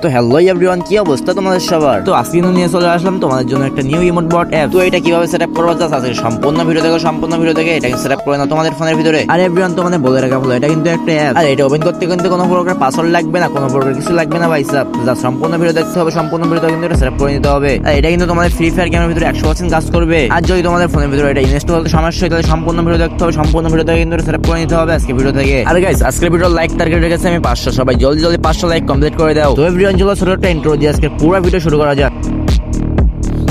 তো hello everyone কি অবস্থা তোমাদের সবার? তো আজকে নিয়ে চলে আসলাম তোমাদের জন্য একটা নিউ ইমোট বট অ্যাপ তো এটা কীভাবে সেট আপ করব আজকে সম্পূর্ণ ভিডিও দেখো, সম্পূর্ণ ভিডিও দেখে এটা সেট আপ করে নাও তোমাদের ফোনের ভিতরে। আর এভরিওয়ান তোমাদের বলে রাখা হলো এটা কিন্তু একটা অ্যাপ আর এটা ওপেন করতে কিন্তু কোনো প্রকার পাসওয়ার্ড লাগবে না, কোনো প্রকার কিছু লাগবে না ভাই সাব। জাস্ট সম্পূর্ণ ভিডিও দেখতে হবে, সম্পূর্ণ ভিডিও কিন্তু এটা সেট আপ করে নিতে হবে। আর এটা কিন্তু তোমাদের ফ্রি ফায়ার গেমের ভিতরে একশো পার্সেন্ট কাজ করবে। আর যদি তোমাদের ফোনের ভিতরে এটা ইনস্টল হতে সমস্যা হয় তাহলে সম্পূর্ণ ভিডিও দেখতে হবে, সম্পূর্ণ ভিডিও দেখে কিন্তু সেট আপ করে নিতে হবে আজকে ভিডিও থেকে। আর গাইস আজকের ভিডিও লাইক টার্গেট রেখেছে আমি পাঁচশো, সবাই জলদি জলদি পাঁচশো লাইক কমপ্লিট করে দাও। তো এভরিওয়ান অঞ্চল ছোট একটা ইন্ট্রো দিয়ে আজকে পুরো ভিডিও শুরু করা যাক।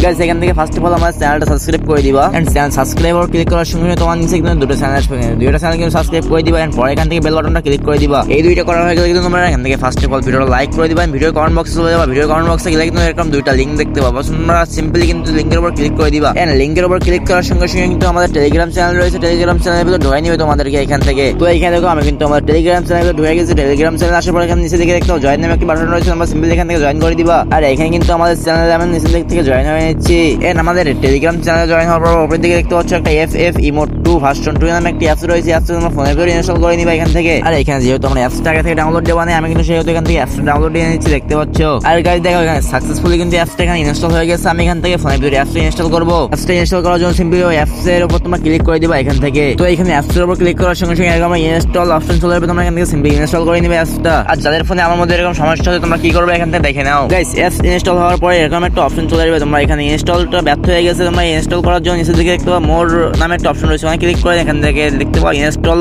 গাইস এখান থেকে ফার্স্ট অফ অল আমার চ্যানেলটা সাবস্ক্রাইব করে দিবা। এন্ড চ্যানেল সাবস্ক্রাইব আর ক্লিক করার সঙ্গে তোমার নিচে কিন্তু দুটো চ্যানেল আসবে। দুইটা চ্যানেল কিন্তু সাবস্ক্রাইব করে দিবা এন্ড পরে এখান থেকে বেল বাটনটা ক্লিক করে দিবা। এই দুইটা করা হয়ে গেলে কিন্তু তোমরা এখান থেকে ফার্স্ট অফ অল ভিডিওটা লাইক করে দিবা। ভিডিও কমেন্ট বক্সে চলে যাবা। ভিডিও কমেন্ট বক্সে গেলে কিন্তু এরকম দুইটা লিংক দেখতে পাবা। তোমরা সিম্পলি কিন্তু লিংকের উপর ক্লিক করে দিবা। এন্ড লিংকের উপর ক্লিক করার সঙ্গে সঙ্গে কিন্তু আমাদের টেলিগ্রাম চ্যানেল রয়েছে। টেলিগ্রাম চ্যানেলের ভিতরে ঢোকাই নিবে তোমাদেরকে এখান থেকে। তো এখানে দেখো, আমি কিন্তু আমার টেলিগ্রাম চ্যানেলে ঢুকে গেছি। টেলিগ্রাম চ্যানেল আসার পর এখানে নিচে দিকে দেখতে জয়েন নামে একটি বাটন রয়েছে। আমরা সিম্পলি এখান থেকে জয়েন করে দিবা। আর এখানে কিন্তু আমাদের চ্যানেলে আমি নিচের দিক থেকে জয়েন হয়ে নিচ্ছি এন্ড আমাদের টেলিগ্রাম চ্যানেলে জয়েন হওয়ার পর উপরের দিকে দেখতে পাচ্ছ একটা F F emote two version two নামে একটি অ্যাপস রয়েছে। অ্যাপসটা তোমরা ফোনের ভিতরে ইনস্টল করে নিবা এখান থেকে। আর এখানে যেহেতু আমরা অ্যাপসটা আগে থেকে ডাউনলোড দেওয়া নেই, আমি কিন্তু সেহেতু এখান থেকে অ্যাপসটা ডাউনলোড দিয়ে নিচ্ছি, দেখতে পাচ্ছ? আর গাইজ দেখো এখানে সাকসেসফুলি কিন্তু অ্যাপসটা এখানে ইনস্টল হয়ে গেছে। আমি এখান থেকে ফোনের ভিতরে অ্যাপসটা ইনস্টল করব। অ্যাপসটা ইনস্টল করার জন্য সিম্পলি ওই অ্যাপস এর উপর তোমরা ক্লিক করে দিবা এখান থেকে। তো এখানে অ্যাপস এর উপর ক্লিক করার সঙ্গে সঙ্গে এরকম ইনস্টল অপশন চলে যাবে, তোমরা এখান থেকে সিম্পলি ইনস্টল করে নিবে অ্যাপসটা আর যাদের ফোনে আমার মধ্যে এরকম সমস্যা হচ্ছে, তোমরা কি করবে এখান থেকে দেখে নাও। গাইস অ্যাপস ইনস্টল হওয়ার পরে এরকম একটা অপশন চলে যাবে তোমরা এখানে ইনস্টলটা ব্যর্থ হয়ে গেছে, তোমরা ইনস্টল করার জন্য নিচের দিকে দেখতে পাবো মোর নামে একটা অপশন রয়েছে। ওখানে ক্লিক করে এখান থেকে দেখতে পাবো ইনস্টল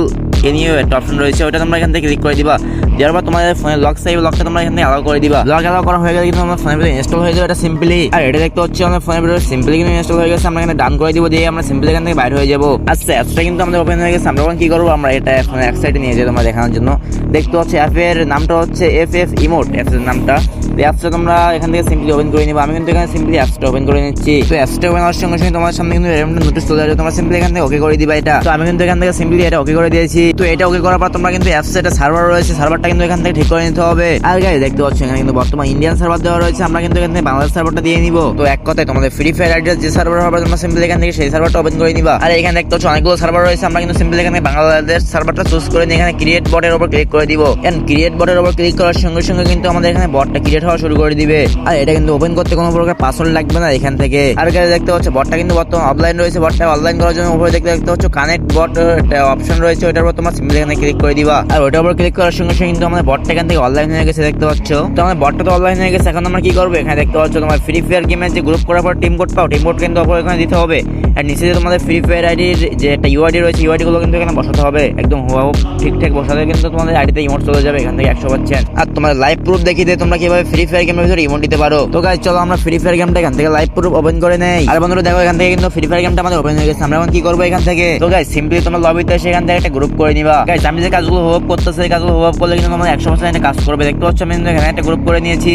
এনিও একটা অপশন রয়েছে ওটা তোমরা এখান থেকে ক্লিক করে দিবা। দেওয়ার পর তোমাদের ফোনে লক সাইভ লকটা তোমরা এখান অ্যালাউ করে দিবা। লক অ্যালাউ করা হয়ে গেলে কিন্তু আমার ফোনের ভিতরে ইনস্টল হয়ে যাবে এটা সিম্পলি আর এটা দেখতে হচ্ছে আমার ফোনের ভিতরে সিম্পলি কিন্তু ইনস্টল হয়ে গেছে আমরা এখানে ডান করে দিব দিয়ে আমরা সিম্পলি এখান থেকে বাইরে হয়ে যাব। আচ্ছা অ্যাপসটা কিন্তু আমাদের ওপেন হয়ে গেছে আমরা কি করব আমরা এটা এখন এক সাইডে নিয়ে যাই তোমরা দেখানোর জন্য। দেখতে হচ্ছে অ্যাপের নামটা হচ্ছে এফ এফ ইমোট অ্যাপসের নামটা। তো অ্যাপসটা তোমরা এখান থেকে সিম্পলি ওপেন করে নিবা। আমি কিন্তু এখানে সিম্পলি অ্যাপসটা ওপেন করে নিচ্ছি। তো অ্যাপসটা ওপেন হওয়ার সঙ্গে সঙ্গে তোমার সামনে কিন্তু এরকম নোটিস চলে আসবে, তোমরা সিম্পলি এখান থেকে ওকে করে দিবা এটা। তো আমি কিন্তু এখান থেকে সিম্পলি এটা ওকে করে দিয়েছি। তো এটা ওকে করার পর তোমরা কিন্তু অ্যাপসে একটা সার্ভার রয়েছে সার্ভারটা কিন্তু এখান থেকে ঠিক করে নিতে হবে। আর গাইজ দেখতে পাচ্ছ, এখানে কিন্তু বর্তমান ইন্ডিয়ান সার্ভার দেওয়া রয়েছে। আমরা কিন্তু এখান বাংলাদেশ সার্ভারটা দিয়ে নিব। তো এক কথায় তোমাদের ফ্রি ফায়ার আইডিয়ার যে সার্ভার হবে, তোমরা সিম্পলি এখান থেকে সেই সার্ভারটা ওপেন করে নিবা। আর এখানে দেখতে পাচ্ছ, অনেকগুলো সার্ভার রয়েছে। আমরা কিন্তু সিম্পলি এখানে বাংলাদেশ সার্ভারটা চুজ করে নিয়ে এখানে ক্রিয়েট বটের উপর ক্লিক করে দিব। এন্ড ক্রিয়েট বটের উপর ক্লিক করার সঙ্গে সঙ্গে কিন্তু আমাদের এখানে বটটা ক্রিয়েট হওয়া শুরু করে দিবে। আর এটা কিন্তু ওপেন করতে কোনো প্রকার পাসওয়ার্ড লাগবে না এখান থেকে। আর এখানে দেখতে পাচ্ছ বটটা কিন্তু বর্তমান অফলাইন রয়েছে। বটটা অনলাইন করার জন্য উপরে দেখতে দেখতে পাচ্ছ কানেক্ট বট একটা অপশন রয়েছে। ওটার উপর তোমার সিম্পলি এখানে ক্লিক করে দিবা। আর ওটার উপর ক্লিক করার সঙ্গে সঙ্গে কিন্তু আমাদের বটটা এখান থেকে অনলাইন হয়ে গেছে, দেখতে পাচ্ছ? তো আমাদের বটটা তো অনলাইন হয়ে গেছে, এখন আমরা কি করব? এখানে দেখতে পাচ্ছ তোমার ফ্রি ফায়ার গেমের যে গ্রুপ করার পর টিম কোড পাও টিম কোড কিন্তু অপর এখানে দিতে হবে। আর নিচে যে তোমাদের ফ্রি ফায়ার আইডির যে একটা ইউআইডি রয়েছে ইউআইডি গুলো কিন্তু এখানে বসাতে হবে। একদম হুবাহু ঠিকঠাক বসাতে কিন্তু তোমাদের আইডিতে ইমোট চলে যাবে, এখান থেকে একশো পাচ্ছেন আর তোমার লাইভ প্রুফ দেখিয়ে দিয়ে তোমরা কীভাবে ফ্রি ফায়ার গেমের ভিতরে ইমোট দিতে পারো। তো গাইজ চলো আমরা ফ্রি ফায়ার গেমটা এখান থেকে লাইভ প্রুফ ওপেন করে নেই। আর বন্ধুরা, দেখো, এখান থেকে কিন্তু ফ্রি ফায়ার গেমটা আমাদের ওপেন হয়ে গেছে। আমরা এখন কি করব এখান থেকে? তো গাইজ সিম্পলি তোমার লবিতে এসে এখান থেকে একটা গ্রুপ করে নিবা। গাইজ আমি যে কাজগুলো হোপ করতেছে এই কাজগুলো হোপ করলে কিন্তু তোমাদের একশো পার্সেন্ট কাজ করবে। দেখতে পাচ্ছ আমি কিন্তু এখানে একটা গ্রুপ করে নিয়েছি।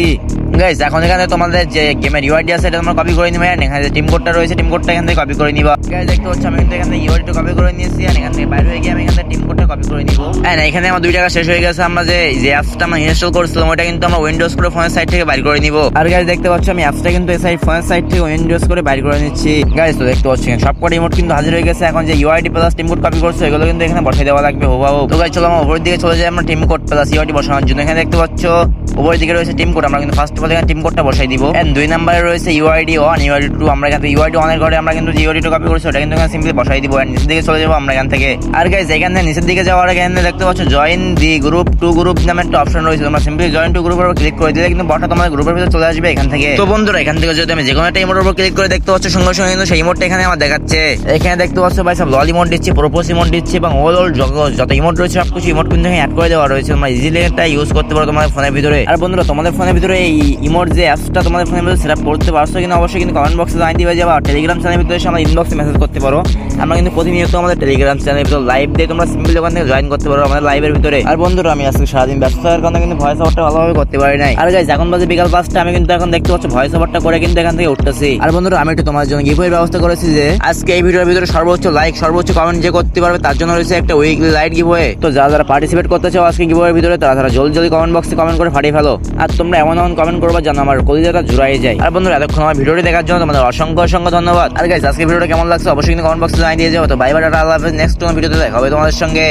গাইজ এখন এখানে তোমাদের যে গেমের ইউআইডি আছে, এটা তোমরা কপি করে নিবে আর এখানে যে টিম কোডটা রয়েছে টিম কোডটা এখান থেকে কপি করে নিবা। গাইজ দেখতে পাচ্ছ, আমি কিন্তু এখান থেকে ইউআইডিটা কপি করে নিয়েছি আর এখান থেকে বাইরে হয়ে গিয়ে আমি এখান থেকে টিম কোডটা কপি করে নিব। হ্যাঁ এখানে আমার দুই টাকা শেষ হয়ে গেছে, আমরা যে যে অ্যাপসটা আমরা ইনস্টল করেছিলাম ওটা কিন্তু আমরা উইন্ডোজ করে ফোনের সাইড থেকে বাইর করে নিব। আর গাইজ দেখতে পাচ্ছ, আমি অ্যাপসটা কিন্তু এই সাইড ফোনের সাইড থেকে উইন্ডোজ করে বাইর করে নিচ্ছি। গাইজ তো দেখতে পাচ্ছি সব কটা ইমোট কিন্তু হাজির হয়ে গেছে, এখন যে UID plus team code copy করছে, এগুলো কিন্তু এখানে বসাই দেওয়া লাগবে হোবাও তো গাইজ চলো আমরা উপরের দিকে চলে যাই, আমরা টিম কোড প্লাস ইউআইডি বসানোর জন্য। এখানে দেখতে পাচ্ছ, উপরের দিকে রয়েছে টিম কোড আমরা কিন্তু ফার্স্ট অফ এখানে টিম কোডটা বসাই দিব। এন্ড দুই নম্বরে রয়েছে ইউআইডি ওয়ান ইউআইডি টু আমরা এখান ইউআইডি ওয়ানের ঘরে আমরা কিন্তু ইউআইডি টু কপি করেছি, ওটা কিন্তু এখানে সিম্পলি বসাই দিব। এন্ড নিচের দিকে চলে যাব আমরা এখান থেকে। আর গাইজ এখান নিচের দিকে যাওয়ার আগে এখানে দেখতে পাচ্ছ join the group to group নামে একটা অপশন রয়েছে। তোমরা সিম্পলি জয়েন টু গ্রুপের উপর ক্লিক করে দিলে কিন্তু বটটা তোমাদের গ্রুপের ভিতরে চলে আসবে এখান থেকে। তো বন্ধুরা, এখান থেকে যদি আমি যে কোনো একটা ইমোটের উপর ক্লিক করে দেখতে পাচ্ছ, সঙ্গে সঙ্গে কিন্তু সেই ইমোটটা এখানে আমার দেখাচ্ছে। এখানে দেখতে পাচ্ছ ভাই, সব লল ইমোট দিচ্ছে প্রোপোজ ইমোট দিচ্ছে এবং অল অল যত ইমোট রয়েছে সব কিছু ইমোট কিন্তু এখানে অ্যাড করে দেওয়া রয়েছে। তোমরা ইজিলি এটা ইউজ করতে পারো তোমাদের ফোনের ভিতরে। আর বন্ধুরা, তোমাদের ফোনের ভিতরে এই ইমোট যে অ্যাপসটা তোমাদের ফোনের ভিতরে সেট করতে পারছ কিনা অবশ্যই কিন্তু কমেন্ট বক্সে জানিয়ে দিবে যাবা টেলিগ্রাম চ্যানেলের ভিতরে এসে আমার ইনবক্সে মেসেজ করতে পারো। আমরা কিন্তু প্রতিনিয়ত আমাদের টেলিগ্রাম চ্যানেলের ভিতরে লাইভ দিয়ে তোমরা সিম্পলি ওখান থেকে জয়েন করতে পারো আমাদের লাইভের ভিতরে। আর বন্ধুরা, আমি আজকে সারাদিন ব্যস্ত হওয়ার কারণে কিন্তু ভয়েস ওভারটা ভালোভাবে করতে পারি নাই। আর গাইজ এখন বাজে বিকাল পাঁচটা, আমি কিন্তু এখন দেখতে পাচ্ছি ভয়েস ওভারটা করে কিন্তু এখান থেকে উঠতেছি। আর বন্ধুরা, আমি একটু তোমার জন্য গিভওয়ের ব্যবস্থা করেছি যে, আজকে এই ভিডিওর ভিতরে সর্বোচ্চ লাইক সর্বোচ্চ কমেন্ট যে করতে পারবে তার জন্য রয়েছে একটা উইকলি লাইট গিভওয়ে তো যারা যারা পার্টিসিপেট করতে চাও আজকে গিভওয়ের ভিতরে, তারা তারা জলদি জলদি কমেন্ট বক্সে কমেন্ট করে ফাটিয়ে ফেলো। আর তোমরা এমন এমন কমেন্ট করবা যেন আমার কলিজাটা জুড়াই যায়। আর বন্ধুরা, এতক্ষণ আমার ভিডিওটি দেখার জন্য তোমাদের অসংখ্য অসংখ্য ধন্যবাদ। আর গাইজ আজকে ভিডিওটা কেমন লাগছে অবশ্যই কিন্তু কমেন্ট বক্সে জানিয়ে দিয়ে যাব তো bye bye tata, Allah next কোনো ভিডিওতে দেখা হবে তোমাদের সঙ্গে।